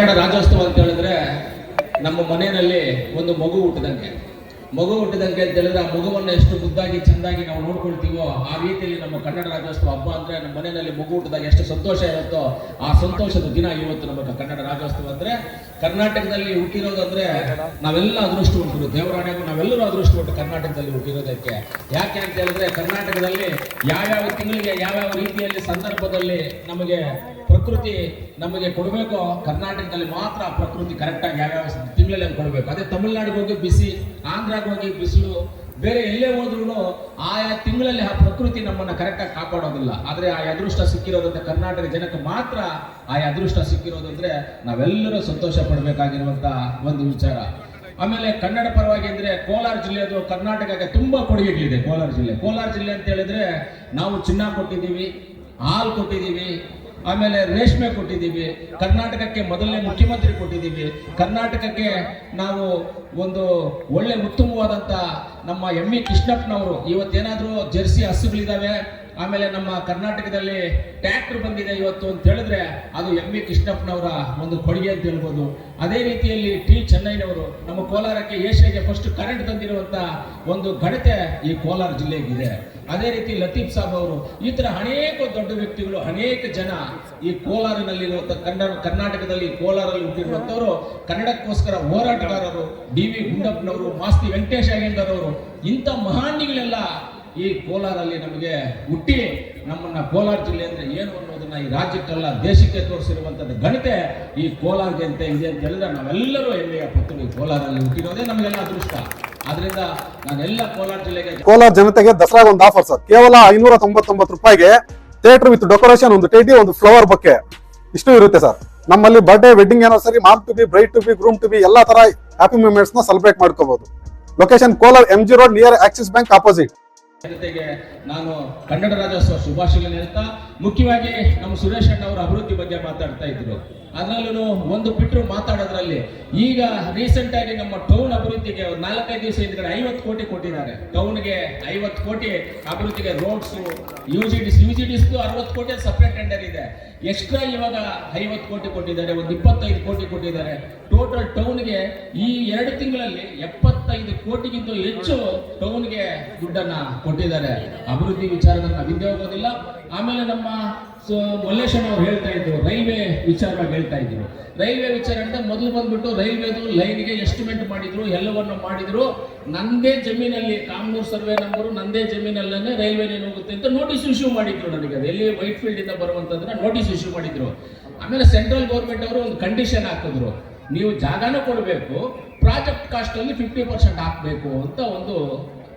ಕನ್ನಡ ರಾಜ್ಯೋತ್ಸವ ಅಂತ ಹೇಳಿದ್ರೆ ನಮ್ಮ ಮನೆಯಲ್ಲಿ ಒಂದು ಮಗು ಹುಟ್ಟಿದಂಗೆ. ಮಗು ಹುಟ್ಟಿದಂಗೆ ಅಂತ ಹೇಳಿದ್ರೆ ಆ ಮಗುವನ್ನು ಎಷ್ಟು ಮುದ್ದಾಗಿ, ಚೆಂದಾಗಿ ನಾವು ನೋಡ್ಕೊಳ್ತೀವೋ ಆ ರೀತಿಯಲ್ಲಿ ನಮ್ಮ ಕನ್ನಡ ರಾಜ್ಯೋತ್ಸವ ಹಬ್ಬ ಅಂದ್ರೆ ನಮ್ಮ ಮನೆಯಲ್ಲಿ ಮಗು ಹುಟ್ಟಿದಾಗ ಎಷ್ಟು ಸಂತೋಷ ಇರುತ್ತೋ ಆ ಸಂತೋಷದ ದಿನ ಇವತ್ತು ನಮ್ಮ ಕನ್ನಡ ರಾಜ್ಯೋತ್ಸವ ಅಂದ್ರೆ ಕರ್ನಾಟಕದಲ್ಲಿ ಹುಟ್ಟಿರೋದಂದ್ರೆ ನಾವೆಲ್ಲ ಅದೃಷ್ಟವಂತರು ದೇವರಾಣೆಗೂ ನಾವೆಲ್ಲರೂ ಅದೃಷ್ಟವಂತರು ಕರ್ನಾಟಕದಲ್ಲಿ ಹುಟ್ಟಿರೋದಕ್ಕೆ. ಯಾಕೆ ಅಂತ ಹೇಳಿದ್ರೆ ಕರ್ನಾಟಕದಲ್ಲಿ ಯಾವ್ಯಾವ ತಿಂಗಳಿಗೆ, ಯಾವ್ಯಾವ ರೀತಿಯಲ್ಲಿ ಸಂದರ್ಭದಲ್ಲಿ ನಮಗೆ ಪ್ರಕೃತಿ ನಮಗೆ ಕೊಡಬೇಕು ಕರ್ನಾಟಕದಲ್ಲಿ ಮಾತ್ರ ಪ್ರಕೃತಿ ಕರೆಕ್ಟಾಗಿ ಯಾವ್ಯಾವ ತಿಂಗಳಲ್ಲಿ ಕೊಡಬೇಕು. ಅದೇ ತಮಿಳ್ನಾಡಿಗೆ ಹೋಗಿ ಬಿಸಿ ಆಂಧ್ರಾಗೆ ಹೋಗಿ ಬಿಸಿಲು ಬೇರೆ ಎಲ್ಲೇ ಹೋದ್ರೂ ಆಯಾ ತಿಂಗಳಲ್ಲಿ ಆ ಪ್ರಕೃತಿ ನಮ್ಮನ್ನ ಕರೆಕ್ಟಾಗಿ ಕಾಪಾಡೋದಿಲ್ಲ. ಆದ್ರೆ ಆ ಅದೃಷ್ಟ ಸಿಕ್ಕಿರೋದಂತ ಕರ್ನಾಟಕ ಜನಕ್ಕೆ ಮಾತ್ರ ಆ ಅದೃಷ್ಟ ಸಿಕ್ಕಿರೋದಂದ್ರೆ ನಾವೆಲ್ಲರೂ ಸಂತೋಷ ಪಡಬೇಕಾಗಿರುವಂಥ ಒಂದು ವಿಚಾರ. ಆಮೇಲೆ ಕನ್ನಡ ಪರವಾಗಿ ಅಂದ್ರೆ ಕೋಲಾರ ಜಿಲ್ಲೆದು ಕರ್ನಾಟಕಕ್ಕೆ ತುಂಬಾ ಕೊಡುಗೆಗಳಿದೆ ಕೋಲಾರ ಜಿಲ್ಲೆ. ಕೋಲಾರ ಜಿಲ್ಲೆ ಅಂತ ಹೇಳಿದ್ರೆ ನಾವು ಚಿನ್ನ ಕೊಟ್ಟಿದ್ದೀವಿ, ಹಾಲು ಕೊಟ್ಟಿದ್ದೀವಿ, ಆಮೇಲೆ ರೇಷ್ಮೆ ಕೊಟ್ಟಿದ್ದೀವಿ, ಕರ್ನಾಟಕಕ್ಕೆ ಮೊದಲನೇ ಮುಖ್ಯಮಂತ್ರಿ ಕೊಟ್ಟಿದ್ದೀವಿ, ಕರ್ನಾಟಕಕ್ಕೆ ನಾವು ಒಂದು ಒಳ್ಳೆ ಉತ್ತಮವಾದಂಥ ನಮ್ಮ ಎಂ ಇ ಕೃಷ್ಣಪ್ಪನವರು. ಇವತ್ತೇನಾದರೂ ಜರ್ಸಿ ಹಸುಗಳಿದ್ದಾವೆ ಆಮೇಲೆ ನಮ್ಮ ಕರ್ನಾಟಕದಲ್ಲಿ ಟ್ಯಾಕ್ಟರ್ ಬಂದಿದೆ ಇವತ್ತು ಅಂತ ಹೇಳಿದ್ರೆ ಅದು ಎಂ ಇ ಕೃಷ್ಣಪ್ಪನವರ ಒಂದು ಕೊಡುಗೆ ಅಂತ ಹೇಳ್ಬೋದು. ಅದೇ ರೀತಿಯಲ್ಲಿ ಟಿ ಚೆನ್ನೈನವರು ನಮ್ಮ ಕೋಲಾರಕ್ಕೆ ಏಷ್ಯಾಗೆ ಫಸ್ಟ್ ಕರೆಂಟ್ ತಂದಿರುವಂತ ಒಂದು ಘನತೆ ಈ ಕೋಲಾರ ಜಿಲ್ಲೆಗಿದೆ ಅದೇ ರೀತಿ ಲತೀಫ್ ಸಾಬ್ ಅವರು, ಈ ತರ ಅನೇಕ ದೊಡ್ಡ ವ್ಯಕ್ತಿಗಳು, ಅನೇಕ ಜನ ಈ ಕೋಲಾರಿನಲ್ಲಿರುವಂತ ಕನ್ನಡ, ಕರ್ನಾಟಕದಲ್ಲಿ ಕೋಲಾರಲ್ಲಿ ಹುಟ್ಟಿರುವಂಥವರು ಕನ್ನಡಕ್ಕೋಸ್ಕರ ಹೋರಾಟಗಾರರು ಡಿ ವಿ ಗುಂಡಪ್ಪನವರು, ಮಾಸ್ತಿ ವೆಂಕಟೇಶ್ ಅಯ್ಯಂಗಾರ್ ಅವರು ಇಂಥ ಮಹಾನಿಗಳೆಲ್ಲ ಈ ಕೋಲಾರಲ್ಲಿ ನಮಗೆ ಹುಟ್ಟಿ ನಮ್ಮನ್ನ ಕೋಲಾರ ಜಿಲ್ಲೆ ಅಂದರೆ ಏನು ಅನ್ನೋದನ್ನ ಈ ರಾಜ್ಯಕ್ಕೆಲ್ಲ ದೇಶಕ್ಕೆ ತೋರಿಸಿರುವಂಥದ್ದು ಗಣತೆ ಈ ಕೋಲಾರ ಅಂತ ಇದೆ ಅಂತ ಹೇಳಿದ್ರೆ ನಾವೆಲ್ಲರೂ ಹೆಮ್ಮೆಯ ಪುತ್ತರು ಈ ಕೋಲಾರಲ್ಲಿ ಹುಟ್ಟಿರೋದೇ ನಮಗೆಲ್ಲ ಅದೃಷ್ಟ. ಆದ್ರಿಂದ ನಾನೆಲ್ಲ ಕೋಲಾರ ಜಿಲ್ಲೆಗೆ ಕೋಲಾರ ಜನತೆಗೆ ದಸರಾ ಒಂದು ಆಫರ್ ಸರ್. ಕೇವಲ ಐನೂರ ತೊಂಬತ್ತೊಂಬತ್ತು ರೂಪಾಯಿಗೆ ಥಿಯೇಟರ್ ವಿತ್ ಡೆಕೋರೇಷನ್ ಒಂದು ಟೇಟಿ ಒಂದು ಫ್ಲವರ್ ಬೊಕ್ಕೆ. ಇಷ್ಟು ಇರುತ್ತೆ ಸರ್. ನಮ್ಮಲ್ಲಿ ಬರ್ಡೇ ವೆಡ್ಡಿಂಗ್ ಸರಿ mom to be bride to be groom to be ಎಲ್ಲಾ ತರ ಹ್ಯಾಪಿ ಮೂಮೆಂಟ್ಸ್ನ ಸೆಲೆಬ್ರೇಟ್ ಮಾಡ್ಕೋಬಹುದು location Kolar M G road near Axis Bank opposite ಜನತೆಗೆ ನಾನು ಕನ್ನಡ ರಾಜ್ಯೋತ್ಸವ ಶುಭಾಶಯಗಳನ್ನು ಹೇಳ್ತಾ, ಮುಖ್ಯವಾಗಿ ನಮ್ಮ ಸುರೇಶ್ ಅಣ್ಣ ಅವರ ಅಭಿವೃದ್ಧಿ ಬಗ್ಗೆ ಮಾತಾಡ್ತಾ ಇದ್ರು. ಅದರಲ್ಲೂ ಒಂದು ಬಿಟ್ಟರು ಮಾತಾಡೋದ್ರಲ್ಲಿ ಈಗ ರೀಸೆಂಟ್ ಆಗಿ ನಮ್ಮ ಟೌನ್ ಅಭಿವೃದ್ಧಿಗೆ ನಾಲ್ಕೈದು ದಿವಸ ಹಿಂದ್ಗಡೆ ಐವತ್ತು ಕೋಟಿ ಕೊಟ್ಟಿದ್ದಾರೆ. ಟೌನ್ಗೆ ಐವತ್ತು ಕೋಟಿ ಅಭಿವೃದ್ಧಿಗೆ roads U G Ds U G ಡಿಸ್ದು ಅರವತ್ತು ಕೋಟಿ ಸಪ್ರೇಟ್ ಟೆಂಡರ್ ಇದೆ. ಎಕ್ಸ್ಟ್ರಾ ಇವಾಗ ಐವತ್ತು ಕೋಟಿ ಕೊಟ್ಟಿದ್ದಾರೆ, ಒಂದು ಇಪ್ಪತ್ತೈದು ಕೋಟಿ ಕೊಟ್ಟಿದ್ದಾರೆ. ಟೋಟಲ್ ಟೌನ್ಗೆ ಈ ಎರಡು ತಿಂಗಳಲ್ಲಿ ಎಪ್ಪತ್ತೈದು ಕೋಟಿಗಿಂತ ಹೆಚ್ಚು ಟೌನ್ಗೆ ದುಡ್ಡನ್ನು ಕೊಟ್ಟಿದ್ದಾರೆ. ಅಭಿವೃದ್ಧಿ ವಿಚಾರದಲ್ಲಿ ನಾವು ಹೋಗೋದಿಲ್ಲ. ಆಮೇಲೆ ನಮ್ಮ ಸೊ ಮಲ್ಲೇಶನ್ ಅವ್ರು ಹೇಳ್ತಾ ಇದ್ರು, ರೈಲ್ವೆ ವಿಚಾರವಾಗಿ ಹೇಳ್ತಾ ಇದ್ರು. ರೈಲ್ವೆ ವಿಚಾರ ಅಂತ ಮೊದಲು ಬಂದ್ಬಿಟ್ಟು ರೈಲ್ವೆದು ಲೈನ್ಗೆ ಎಸ್ಟಿಮೇಟ್ ಮಾಡಿದ್ರು, ಎಲ್ಲವನ್ನು ಮಾಡಿದ್ರು. ನಂದೇ ಜಮೀನಲ್ಲಿ, ಕಾಮನೂರು ಸರ್ವೆ ನಂಬರು ನಂದೇ ಜಮೀನಲ್ಲೇ ರೈಲ್ವೆ ಹೋಗುತ್ತೆ ಅಂತ ನೋಟಿಸ್ ಇಶ್ಯೂ ಮಾಡಿದ್ರು ನನಗೆ ಅದು. ಎಲ್ಲಿ ವೈಟ್ ಫೀಲ್ಡ್ ಇಂದ ಬರುವಂತಂದ್ರೆ ನೋಟಿಸ್ ಇಶ್ಯೂ ಮಾಡಿದ್ರು. ಆಮೇಲೆ ಸೆಂಟ್ರಲ್ ಗೌರ್ಮೆಂಟ್ ಅವರು ಒಂದು ಕಂಡೀಷನ್ ಹಾಕಿದ್ರು. ನೀವು ಜಾಗನೂ ಕೊಡಬೇಕು ಪ್ರಾಜೆಕ್ಟ್ ಕಾಸ್ಟ್ ಅಲ್ಲಿ ಫಿಫ್ಟಿ ಪರ್ಸೆಂಟ್ ಹಾಕಬೇಕು ಅಂತ ಒಂದು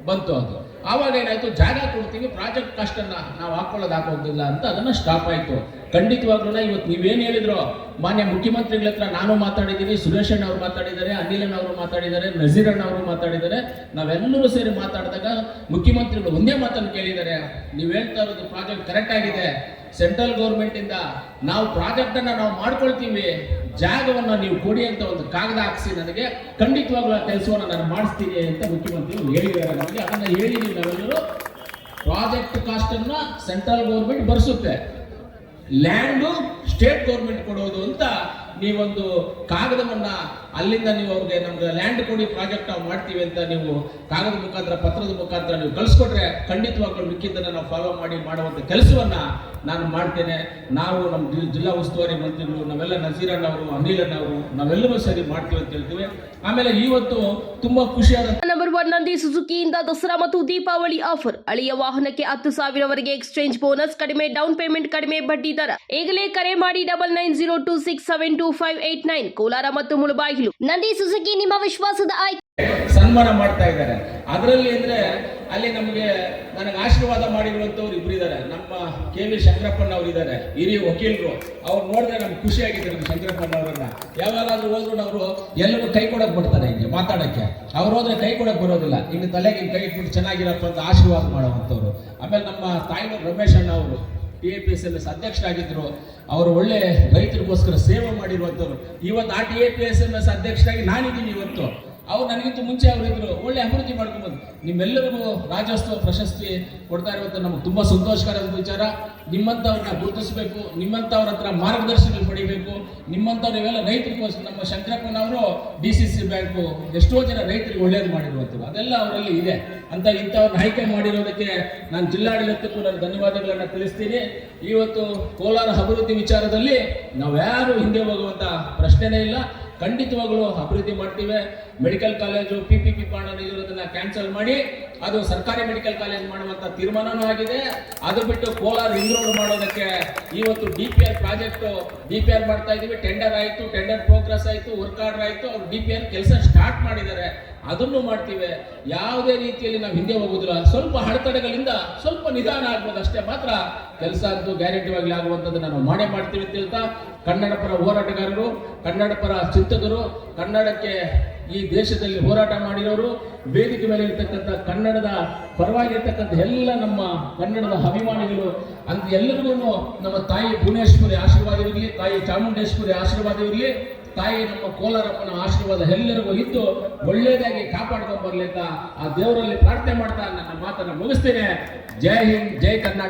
ಬಂತು ಅದು. ಆವಾಗ ಏನಾಯ್ತು? ಜಾಗ ಕೊಡ್ತೀವಿ ಪ್ರಾಜೆಕ್ಟ್ ಕಾಸ್ಟ್ ಅನ್ನ ನಾವು ಹಾಕೊಳ್ಳೋದು ಹಾಕೋದಿಲ್ಲ ಅಂತ ಅದನ್ನ ಸ್ಟಾಪ್ ಆಯ್ತು. ಖಂಡಿತವಾಗ್ಲೂ ಇವತ್ತು ನೀವೇನು ಹೇಳಿದ್ರು? ಮಾನ್ಯ ಮುಖ್ಯಮಂತ್ರಿಗಳ ಹತ್ರ ನಾನು ಮಾತಾಡಿದ್ದೀನಿ, ಸುರೇಶ್ ಅಣ್ಣ ಅವರು ಮಾತಾಡಿದ್ದಾರೆ ಅನಿಲನ್ ಅವರು ಮಾತಾಡಿದ್ದಾರೆ, ನಜೀರ್ ಅಣ್ಣ ಅವರು ಮಾತಾಡಿದ್ದಾರೆ. ನಾವೆಲ್ಲರೂ ಸೇರಿ ಮಾತಾಡಿದಾಗ ಮುಖ್ಯಮಂತ್ರಿಗಳು ಒಂದೇ ಮಾತನ್ನು ಕೇಳಿದ್ದಾರೆ. ನೀವು ಹೇಳ್ತಾ ಇರೋದು ಪ್ರಾಜೆಕ್ಟ್ ಕರೆಕ್ಟ್ ಆಗಿದೆ. ಸೆಂಟ್ರಲ್ ಗೌರ್ಮೆಂಟ್ ಇಂದ ನಾವು ಪ್ರಾಜೆಕ್ಟ್ ಅನ್ನ ನಾವು ಮಾಡ್ಕೊಳ್ತೀವಿ, ಜಾಗವನ್ನು ನೀವು ಕೊಡಿ ಅಂತ ಒಂದು ಕಾಗದ ಹಾಕಿಸಿ ನನಗೆ ಖಂಡಿತವಾಗ್ಲೂ ಆ ಕೆಲಸವನ್ನು ನಾನು ಮಾಡಿಸ್ತೀನಿ ಅಂತ ಮುಖ್ಯಮಂತ್ರಿಗಳು ಹೇಳಿದ್ದಾರೆ. ನಮಗೆ ಅದನ್ನ ಹೇಳಿ ನಾವೆಲ್ಲರೂ ಪ್ರಾಜೆಕ್ಟ್ ಕಾಸ್ಟ್ ಅನ್ನ ಸೆಂಟ್ರಲ್ ಗೌರ್ಮೆಂಟ್ ಭರಿಸುತ್ತೆ. ಲ್ಯಾಂಡು ಸ್ಟೇಟ್ ಗೌರ್ಮೆಂಟ್ ಕೊಡೋದು ಅಂತ ನೀವೊಂದು ಕಾಗದವನ್ನ ಅಲ್ಲಿಂದ ನೀವು ಅವ್ರಿಗೆ ನಮ್ಗೆ ಲ್ಯಾಂಡ್ ಕೊಡಿ ಪ್ರಾಜೆಕ್ಟ್ ನಾವು ಮಾಡ್ತೀವಿ ಅಂತ ನೀವು ಕಾಗದ ಮುಖಾಂತರ, ಪತ್ರದ ಮುಖಾಂತರ ನೀವು ಕಳಿಸ್ಕೊಟ್ರೆ ಖಂಡಿತವಾಗ್ಲೂ ಮಿಕ್ಕಿದ್ದನ್ನು ನಾವು ಫಾಲೋ ಮಾಡಿ ಮಾಡುವಂತ ಕೆಲಸವನ್ನ ನಾನು ಮಾಡ್ತೇನೆ. ನಾವು ನಮ್ಮ ಜಿಲ್ಲಾ ಉಸ್ತುವಾರಿ ಮಂತ್ರಿಗಳು, ನಾವೆಲ್ಲ ಅನಿಲಣ್ಣ ಅವರು, ನಾವೆಲ್ಲರೂ ಸರಿ ಮಾಡ್ತೀವಿ ಅಂತ ಹೇಳ್ತೀವಿ. ಆಮೇಲೆ ಇವತ್ತು ತುಂಬಾ ಖುಷಿಯಾದ ನಂದಿ ಸುಜುಕಿಯಿಂದ ದಸರಾ ಮತ್ತು ದೀಪಾವಳಿ ಆಫರ್. ಅಳಿಯ ವಾಹನಕ್ಕೆ ಹತ್ತು ಸಾವಿರವರೆಗೆ ಎಕ್ಸ್ಚೇಂಜ್ ಬೋನಸ್, ಕಡಿಮೆ ಡೌನ್ ಪೇಮೆಂಟ್, ಕಡಿಮೆ ಬಡ್ಡಿ ದರ. ಈಗಲೇ ಕರೆ ಮಾಡಿ double nine zero two six seven two five eight nine, Kolar ಮತ್ತು ಮುಳಬಾಗಿಲು. ನಂದಿ ಸುಜುಕಿ, ನಿಮ್ಮ ವಿಶ್ವಾಸದ ಆಯ್ಕೆ. ಸನ್ಮಾನ ಮಾಡ್ತಾ ಇದ್ದಾರೆ. ಅದರಲ್ಲಿ ಅಂದ್ರೆ ಅಲ್ಲಿ ನಮಗೆ ನನಗೆ ಆಶೀರ್ವಾದ ಮಾಡಿರುವಂಥವ್ರು ಇಬ್ಬರು ಇದ್ದಾರೆ ನಮ್ಮ ಕೆ ವಿ ಶಂಕರಪ್ಪನ್ ಅವ್ರು ಇದ್ದಾರೆ ಹಿರಿಯ ವಕೀಲರು. ಅವ್ರು ನೋಡಿದ್ರೆ ನಮ್ಗೆ ಖುಷಿ ಆಗಿದೆ ನಮ್ಮ ಶಂಕರಪ್ಪನ್ ಅವರನ್ನ. ಯಾವಾಗಾದ್ರೂ ಹೋದ್ರು ಅವರು ಎಲ್ಲರೂ ಕೈ ಕೊಡಕ್ ಬರ್ತಾರೆ ಹಿಂಗೆ ಮಾತಾಡಕ್ಕೆ. ಅವ್ರು ಹೋದ್ರೆ ಕೈ ಕೊಡಕ್ ಬರೋದಿಲ್ಲ. ಇನ್ನು ತಲೆಗೆ ಹಿಂಗೆ ಕೈ ಇಟ್ಬಿಟ್ಟು ಚೆನ್ನಾಗಿರಪ್ಪ ಅಂತ ಆಶೀರ್ವಾದ ಮಾಡುವಂಥವ್ರು. ಆಮೇಲೆ ನಮ್ಮ ತಾಯಿ ರಮೇಶ್ ಅಣ್ಣ ಅವರು P A P S M S ಅಧ್ಯಕ್ಷರಾಗಿದ್ದರು ಅವರು ಒಳ್ಳೆ ರೈತರಿಗೋಸ್ಕರ ಸೇವೆ ಮಾಡಿರುವಂಥವ್ರು. ಇವತ್ತು ಆ T A P S M S ಅಧ್ಯಕ್ಷರಾಗಿ ನಾನಿದ್ದೀನಿ ಇವತ್ತು. ಅವ್ರು ನನಗಿಂತ ಮುಂಚೆ ಅವರು ಇದ್ರು, ಒಳ್ಳೆ ಅಭಿವೃದ್ಧಿ ಮಾಡ್ಕೊಬೋದು ನಿಮ್ಮೆಲ್ಲರಿಗೂ ರಾಜ್ಯೋತ್ಸವ ಪ್ರಶಸ್ತಿ ಕೊಡ್ತಾ ಇರುವಂತ ನಮಗೆ ತುಂಬಾ ಸಂತೋಷಕರದ ವಿಚಾರ. ನಿಮ್ಮಂಥವ್ರನ್ನ ಗುರುತಿಸಬೇಕು ನಿಮ್ಮಂಥವ್ರ ಹತ್ರ ಮಾರ್ಗದರ್ಶನ ಪಡಿಬೇಕು ನಿಮ್ಮಂಥವ್ರು ಇವೆಲ್ಲ ರೈತರಿಗೋಸ್ಕರ, ನಮ್ಮ ಶಂಕರಪ್ಪನವರು ಡಿ ಸಿ ಸಿ ಬ್ಯಾಂಕು ಎಷ್ಟೋ ಜನ ರೈತರಿಗೆ ಒಳ್ಳೇದು ಮಾಡಿರುವಂಥದ್ದು. ಅದೆಲ್ಲ ಅವರಲ್ಲಿ ಇದೆ. ಅಂತ ಇಂಥವ್ರನ್ನ ಆಯ್ಕೆ ಮಾಡಿರೋದಕ್ಕೆ ನಾನು ಜಿಲ್ಲಾಡಳಿತಕ್ಕೂ ನಾನು ಧನ್ಯವಾದಗಳನ್ನು ತಿಳಿಸ್ತೀನಿ. ಇವತ್ತು ಕೋಲಾರ ಅಭಿವೃದ್ಧಿ ವಿಚಾರದಲ್ಲಿ ನಾವ್ಯಾರು ಹಿಂದೆ ಹೋಗುವಂತ ಪ್ರಶ್ನೆನೇ ಇಲ್ಲ. ಖಂಡಿತವಾಗ್ಲೂ ಅಭಿವೃದ್ಧಿ ಮಾಡ್ತೀವಿ. Medical college P P P ಪಾಣ ಇರೋದನ್ನ ಕ್ಯಾನ್ಸಲ್ ಮಾಡಿ, ಅದು ಸರ್ಕಾರಿ ಮೆಡಿಕಲ್ ಕಾಲೇಜ್ ಮಾಡುವಂತ ತೀರ್ಮಾನನೂ ಆಗಿದೆ. ಅದು ಬಿಟ್ಟು ಕೋಲಾರ ರಿಂಗ್ ರೋಡ್ ಮಾಡೋದಕ್ಕೆ ಇವತ್ತು D P R project D P R ಮಾಡ್ತಾ ಇದೀವಿ. ಟೆಂಡರ್ ಆಯಿತು ಟೆಂಡರ್ ಪ್ರೋಗ್ರೆಸ್ ಆಯಿತು ವರ್ಕ್ ಆರ್ಡರ್ ಆಯ್ತು, ಅವ್ರು ಡಿ ಪಿ ಆರ್ ಕೆಲಸ ಸ್ಟಾರ್ಟ್ ಮಾಡಿದ್ದಾರೆ. ಅದನ್ನು ಮಾಡ್ತೀವಿ. ಯಾವುದೇ ರೀತಿಯಲ್ಲಿ ನಾವು ಹಿಂದೆ ಹೋಗುದಿಲ್ಲ. ಸ್ವಲ್ಪ ಅಡೆತಡೆಗಳಿಂದ ಸ್ವಲ್ಪ ನಿಧಾನ ಆಗ್ಬೋದು ಅಷ್ಟೇ ಮಾತ್ರ. ಕೆಲಸ ಅಂತೂ ಗ್ಯಾರಂಟಿವಾಗಿ ಆಗುವಂಥದ್ದು ನಾನು ಮಾಡೇ ಮಾಡ್ತೀವಿ ಅಂತ ಹೇಳ್ತಾ ಕನ್ನಡ ಪರ ಹೋರಾಟಗಾರರು ಕನ್ನಡ ಪರ ಚಿಂತಕರು, ಕನ್ನಡಕ್ಕೆ ಈ ದೇಶದಲ್ಲಿ ಹೋರಾಟ ಮಾಡಿರೋರು, ವೇದಿಕೆ ಮೇಲೆ ಇರ್ತಕ್ಕಂಥ ಕನ್ನಡದ ಪರವಾಗಿರ್ತಕ್ಕಂಥ ಎಲ್ಲ ನಮ್ಮ ಕನ್ನಡದ ಅಭಿಮಾನಿಗಳು ಅಂತ ಎಲ್ಲರಿಗೂ ನಮ್ಮ ತಾಯಿ ಭುವನೇಶ್ವರಿ ಆಶೀರ್ವಾದವಿರಲಿ ತಾಯಿ ಚಾಮುಂಡೇಶ್ವರಿ ಆಶೀರ್ವಾದ ಇರಲಿ, ತಾಯಿ ನಮ್ಮ ಕೋಲಾರಪ್ಪನ ಆಶೀರ್ವಾದ ಎಲ್ಲರಿಗೂ ಇದ್ದು ಒಳ್ಳೇದಾಗಿ ಕಾಪಾಡ್ಕೊಂಡು ಬರ್ಲಿಂತ ಆ ದೇವರಲ್ಲಿ ಪ್ರಾರ್ಥನೆ ಮಾಡ್ತಾ ನನ್ನ ಮಾತನ್ನ ಮುಗಿಸ್ತೇನೆ. ಜೈ ಹಿಂದ್, ಜೈ ಕರ್ನಾಟಕ.